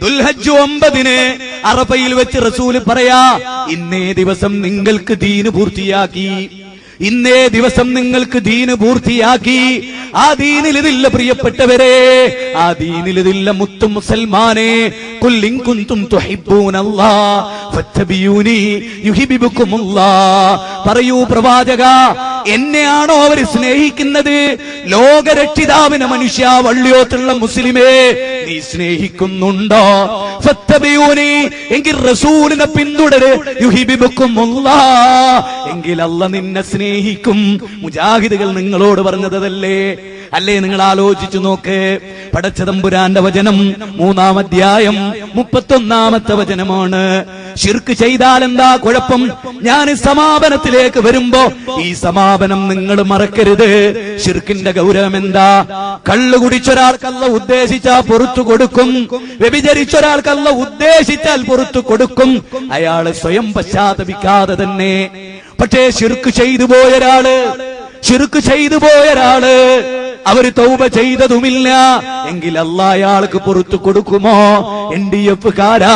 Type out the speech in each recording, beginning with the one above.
ദുൽഹജ്ജ് ഒമ്പതിന് വെച്ച് റസൂൽ പറയാ ഇന്നേ ദിവസം നിങ്ങൾക്ക് ദീന് പൂർത്തിയാക്കി. ഇന്നേ ദിവസം നിങ്ങൾക്ക് ദീന് പൂർത്തിയാക്കി. ആ ദീനിലിതില്ല പ്രിയപ്പെട്ടവരെ. ആ ദീനിലിതില്ല മുത്തു മുസൽമാനെ. കുല്ലിൻ കുന്തും തുഹിബ്ബൂനല്ലാ പറയൂ പ്രവാചക എന്നെയാണോ അവർ സ്നേഹിക്കുന്നത്? ലോകരക്ഷിതാവിന മനുഷ്യ വള്ളിയോത്തുള്ള മുസ്ലിമേ. നീ സ്നേഹിക്കുന്നുണ്ടോ? എങ്കിൽ റസൂലിനെ പിന്തുടര്. എങ്കിൽ അല്ല നിന്നെ സ്നേഹിക്കും. മുജാഹിദുകൾ നിങ്ങളോട് പറഞ്ഞതല്ലേ? അല്ലേ നിങ്ങൾ ആലോചിച്ചു നോക്ക്. പടച്ചതമ്പുരാന്റെ വചനം മൂന്നാം അധ്യായം മുപ്പത്തൊന്നാമത്തെ വചനമാണ്. ഷിർക്ക് ചെയ്താൽ എന്താ കുഴപ്പം? ഞാൻ സമാപനത്തിലേക്ക് വരുമ്പോ ഈ സമാപനം നിങ്ങൾ മറക്കരുത്. ഷിർക്കിന്റെ ഗൗരവം എന്താ? കള്ളു കുടിച്ചൊരാൾക്കല്ല ഉദ്ദേശിച്ചാൽ പുറത്തു കൊടുക്കും. വ്യഭിചരിച്ചൊരാൾക്കല്ല ഉദ്ദേശിച്ചാൽ പുറത്തു കൊടുക്കും. അയാൾ സ്വയം പശ്ചാത്തപിക്കാതെ തന്നെ. പക്ഷേ ഷിർക്ക് ചെയ്തു പോയൊരാൾ ഷിർക്ക് ചെയ്തു പോയൊരാൾ അവർ തൗബ ചെയ്തതുമില്ല. എങ്കിൽ അല്ല അയാൾക്ക് പുറത്തു കൊടുക്കുമോ? എൻ ഡി എഫ് കാരാ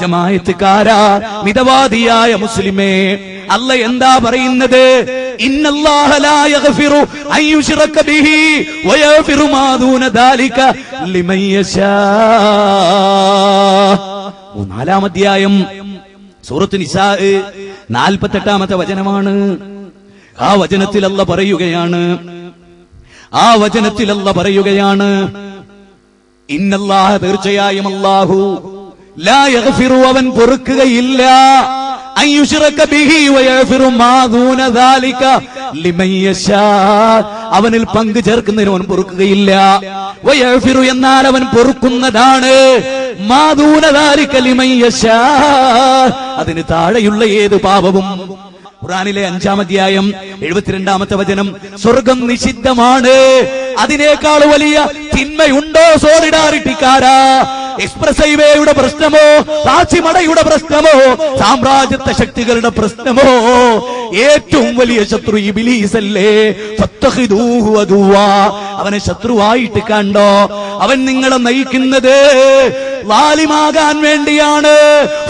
ജമാഅത്ത് കാരാ മിതവാദിയായ മുസ്ലിമേ അല്ല എന്താ പറയുന്നത്? ഇന്നല്ലാഹ ലാ യഗ്ഫിറു അൻ യുശ്റക ബിഹി വയഗ്ഫിറു മാ ദൂന ദാലിക ലിമൻ യശാ. നാലാം അധ്യായം സൂറത്ത് നിസാ നാൽപ്പത്തെട്ടാമത്തെ വചനമാണ്. ആ വചനത്തിൽ അല്ല പറയുകയാണ് ആ വചനത്തിൽ അല്ല പറയുകയാണ്. ഇന്നല്ലാഹ തീർച്ചയായും അല്ലാഹു ലാ യഗ്ഫിറു അവൻ പൊറുക്കുകയില്ല. അവനിൽ പങ്കു ചേർക്കുന്നതിന് അവൻ പൊറുക്കുകയില്ല. എന്നാൽ അവൻ പൊറുക്കുന്നതാണ്. അതിന് താഴെയുള്ള ഏത് പാപവും ഖുറാനിലെ അഞ്ചാം അധ്യായം എഴുപത്തിരണ്ടാമത്തെ വചനം സ്വർഗം നിഷിദ്ധമാണ്. അതിനേക്കാൾ വലിയ തിന്മയുണ്ടോ സോറിഡാറിറ്റിക്കാരാ എക്സ്പ്രസ് ഹൈവേയുടെ പ്രശ്നമോ കാച്ചിമടയുടെ പ്രശ്നമോ സാമ്രാജ്യത്വ ശക്തികളുടെ പ്രശ്നമോ? ഏറ്റവും വലിയ ശത്രു ഇബിലീസല്ലേ. അവനെ ശത്രുവായിട്ട് കണ്ടോ? അവൻ നിങ്ങളെ നയിക്കുന്നത് ലാലിമാകാൻ വേണ്ടിയാണ്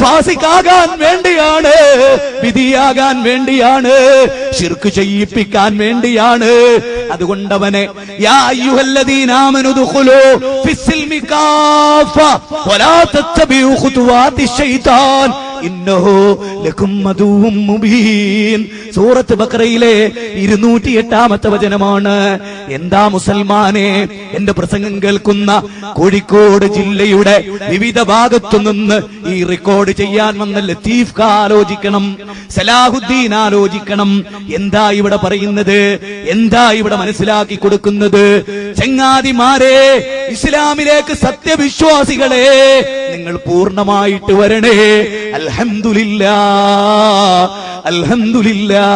ഫാസിക്കാകാൻ വേണ്ടിയാണ്. വിധിയാകാൻ വേണ്ടിയാണ് ശിർക്ക് ചെയ്യിപ്പിക്കാൻ വേണ്ടിയാണ്. അതുകൊണ്ടവനെ യാ ഇന്നഹു മുബീൻ. സൂറത്ത് ബക്രയിലെ ഇരുന്നൂറ്റി എട്ടാമത്തെ വചനമാണ്. എന്താ മുസൽമാനെ എന്റെ പ്രസംഗം കേൾക്കുന്ന കോഴിക്കോട് ജില്ലയുടെ വിവിധ ഭാഗത്തു നിന്ന് ഈ റെക്കോർഡ് ചെയ്യാൻ വന്ന ലത്തീഫ് ആലോചിക്കണം സലാഹുദ്ദീൻ ആലോചിക്കണം. എന്താ ഇവിടെ പറയുന്നത്? എന്താ ഇവിടെ മനസ്സിലാക്കി കൊടുക്കുന്നത്? ചങ്ങാതിമാരെ ഇസ്ലാമിലേക്ക് സത്യവിശ്വാസികളെ നിങ്ങൾ പൂർണമായിട്ട് വരണേ. അൽഹംദുലില്ലാ അൽഹംദുലില്ലാ.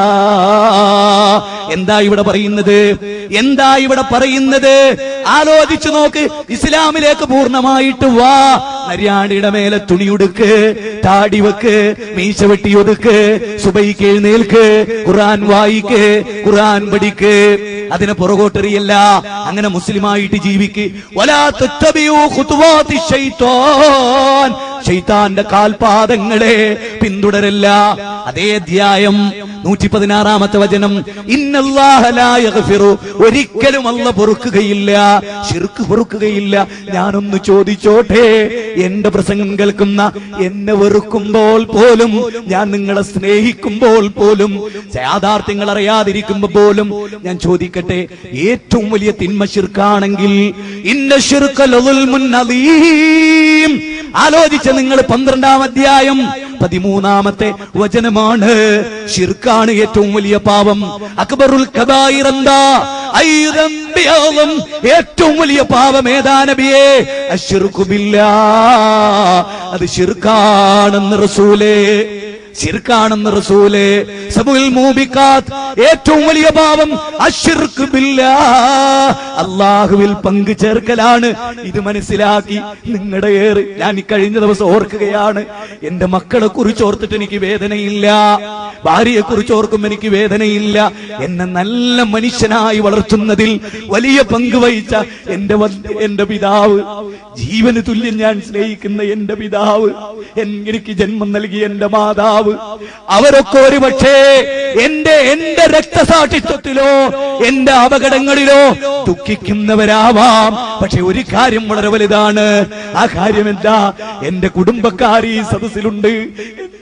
എന്താ ഇവിടെ പറയുന്നത്? എന്താ ഇവിടെ പറയുന്നത്? ആലോചിച്ചു നോക്ക്. ഇസ്ലാമിലേക്ക് പൂർണമായിട്ട് വാ. നര്യാണിയുടെ മേലെ തുണിയുടുക്ക് താടി വെക്ക് മീശ വെട്ടി ഒതുക്ക് സുബൈക്ക് എഴുന്നേൽക്ക് ഖുറാൻ വായിക്ക് ഖുറാൻ പഠിക്ക്. അതിനെ പുറകോട്ടെറിയല്ല. അങ്ങനെ മുസ്ലിമായിട്ട് ജീവിക്ക്. ഖുതുവാതി ശൈത്താന്റെ കാൽപാദങ്ങളെ പിന്തുടരല്ല. അതേ അധ്യായം നൂറ്റി പതിനാറാമത്തെ വചനം ഇന്നല്ലാഹ ലാ യഗ്ഫിറു. ഒരിക്കലും അല്ല പൊറുക്കുകയില്ല ശിർക്ക് പൊറുക്കുകയില്ല. ഞാനൊന്ന് ചോദിച്ചോട്ടെ എന്റെ പ്രസംഗം കേൾക്കുന്ന എന്നെ വെറുക്കുമ്പോൾ പോലും ഞാൻ നിങ്ങളെ സ്നേഹിക്കുമ്പോൾ പോലും യാഥാർത്ഥ്യങ്ങൾ അറിയാതിരിക്കുമ്പോൾ പോലും ഞാൻ ചോദിക്കട്ടെ ഏറ്റവും വലിയ തിന്മ ശിർക്കാണെങ്കിൽ ഇന്ന ശിർക്ക ലദുൽമുൻ അദീം ആലോചിച്ച നിങ്ങൾ പന്ത്രണ്ടാം അധ്യായം പതിമൂന്നാമത്തെ വചനമാണ്. ഷിർക്കാണ് ഏറ്റവും വലിയ പാപം. അക്ബറുൽ ഏറ്റവും വലിയ പാപം ഏതാ നബിയേ? അശ്ശിർക്കു ബില്ലാ. അത് ഷിർക്കാണെന്ന് റസൂലേ. ശിർക്കാണെന്ന് റസൂലെ ഏറ്റവും വലിയ പാപം അഷിർക്ക് അള്ളാഹുവിൽ പങ്കു ചേർക്കലാണ്. ഇത് മനസ്സിലാക്കി നിങ്ങളുടെ ഏറ്. ഞാൻ ഈ കഴിഞ്ഞ ദിവസം ഓർക്കുകയാണ്. എന്റെ മക്കളെ കുറിച്ച് ഓർത്തിട്ട് എനിക്ക് വേദനയില്ല. ഭാര്യയെ കുറിച്ച് ഓർക്കുമ്പോൾ എനിക്ക് വേദനയില്ല. എന്നെ നല്ല മനുഷ്യനായി വളർത്തുന്നതിൽ വലിയ പങ്ക് വഹിച്ച എന്റെ എന്റെ പിതാവ് ജീവന് തുല്യം ഞാൻ സ്നേഹിക്കുന്ന എന്റെ പിതാവ് എനിക്ക് ജന്മം നൽകിയ എന്റെ മാതാവ്. അവരൊക്കെ ഒരു പക്ഷേ എന്റെ എന്റെ രക്തസാക്ഷിത്വത്തിലോ എന്റെ അപകടങ്ങളിലോ ദുഃഖിക്കുന്നവരാവാം. പക്ഷെ ഒരു കാര്യം വളരെ വലുതാണ്. ആ കാര്യം എന്താ എന്റെ കുടുംബക്കാർ ഈ സദസ്സിലുണ്ട്.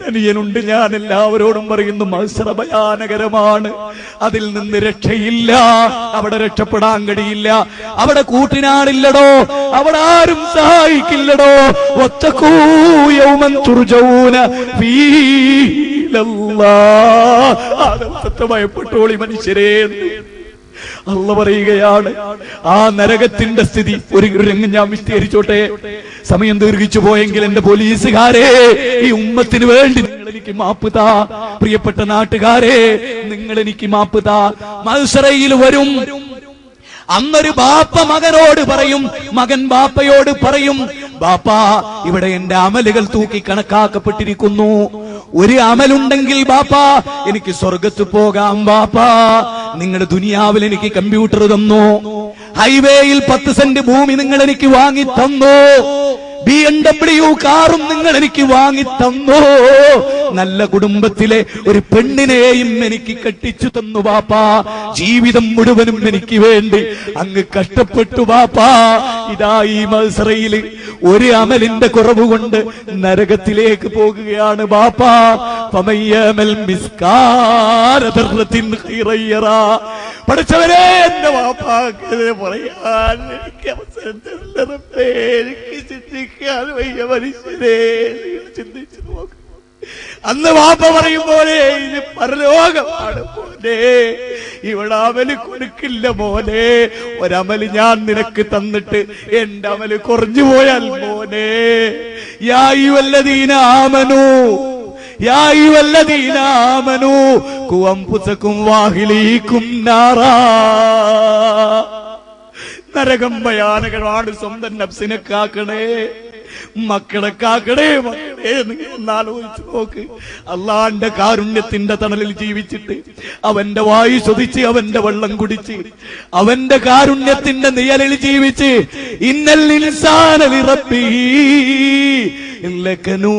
അനിയനുണ്ട് ഞാൻ എല്ലാവരോടും പറയുന്നു മത്സര ഭയാനകരമാണ് അതിൽ നിന്ന് രക്ഷയില്ല. അവിടെ രക്ഷപ്പെടാൻ കഴിയില്ല. അവിടെ കൂട്ടിനാളില്ലടോ. അവിടെ ആരും സഹായിക്കില്ലടോ. ദിവസത്തെ ഭയപ്പെട്ടോളി മനുഷ്യരേ അല്ല പറയുകയാണ് ആ നരകത്തിന്റെ സ്ഥിതി ഒരു രംഗം ഞാൻ വിസ്തീകരിച്ചോട്ടെ സമയം ദീർഘിച്ചു പോയെങ്കിൽ എന്റെ പോലീസുകാരെ ഈ ഉമ്മത്തിന് വേണ്ടി നിങ്ങൾ എനിക്ക് മാപ്പ് പ്രിയപ്പെട്ട നാട്ടുകാരെ നിങ്ങൾ എനിക്ക് മാപ്പ് മത്സരയിൽ വരും. അന്നൊരു ബാപ്പ മകനോട് പറയും മകൻ ബാപ്പയോട് പറയും ബാപ്പ ഇവിടെ എന്റെ അമലുകൾ തൂക്കി കണക്കാക്കപ്പെട്ടിരിക്കുന്നു. ഒരു അമലുണ്ടെങ്കിൽ ബാപ്പ എനിക്ക് സ്വർഗത്ത് പോകാം ബാപ്പ. നിങ്ങളുടെ ദുനിയാവിൽ എനിക്ക് കമ്പ്യൂട്ടർ തന്നു. ഹൈവേയിൽ പത്ത് സെന്റ് ഭൂമി നിങ്ങൾ എനിക്ക് വാങ്ങി തന്നു. ബി എം ഡബ്ല്യു കാറും നിങ്ങൾ എനിക്ക് വാങ്ങി തന്നോ നല്ല കുടുംബത്തിലെ ഒരു പെണ്ണിനെയും എനിക്ക് കെട്ടിച്ചു തന്നു ബാപ്പാ ജീവിതം മുഴുവനും എനിക്ക് വേണ്ടി അങ്ങ് കഷ്ടപ്പെട്ടു ബാപ്പാ ഇതാ ഈ മത്സരയിൽ ഒരു അമലിന്റെ കുറവ് കൊണ്ട് നരകത്തിലേക്ക് പോകുകയാണ് ബാപ്പാ. പഠിച്ചവരെ എന്റെ വാപ്പാ ഇത് പറയാൻ. എനിക്ക് ചിന്തിക്കാൻ വയ്യ മനുഷ്യരെ ചിന്തിച്ചു നോക്ക്. അന്ന് വാപ്പ പറയും പോലെ ഇത് പരലോകമാണ് മോനെ. ഇവിടെ അമൽ കൊടുക്കില്ല മോനെ. ഒരമൽ ഞാൻ നിനക്ക് തന്നിട്ട് എന്റെ അമൽ കുറഞ്ഞു പോയാൽ മോനെ. യായി വല്ലതീന ആമനു. യായി വല്ലതീന ആമനു. കുവംപുസക്കും വാഹിലീക്കും നാറാ. നരകം ഭയാനകമാണ് സ്വന്തം നഫ്സിനെ കാക്കണേ. മക്കളെ കാക്കണേ മക്കളെ നിങ്ങൾ ഒന്ന് നോക്ക്. അള്ളാന്റെ കാരുണ്യത്തിന്റെ തണലിൽ ജീവിച്ചിട്ട് അവന്റെ വായു ശ്വസിച്ച് അവന്റെ വെള്ളം കുടിച്ച് അവന്റെ കാരുണ്യത്തിന്റെ നിഴലിൽ ജീവിച്ച് ഇന്നൽ ഇൻസാനലി റബ്ബിഹി ലകനൂ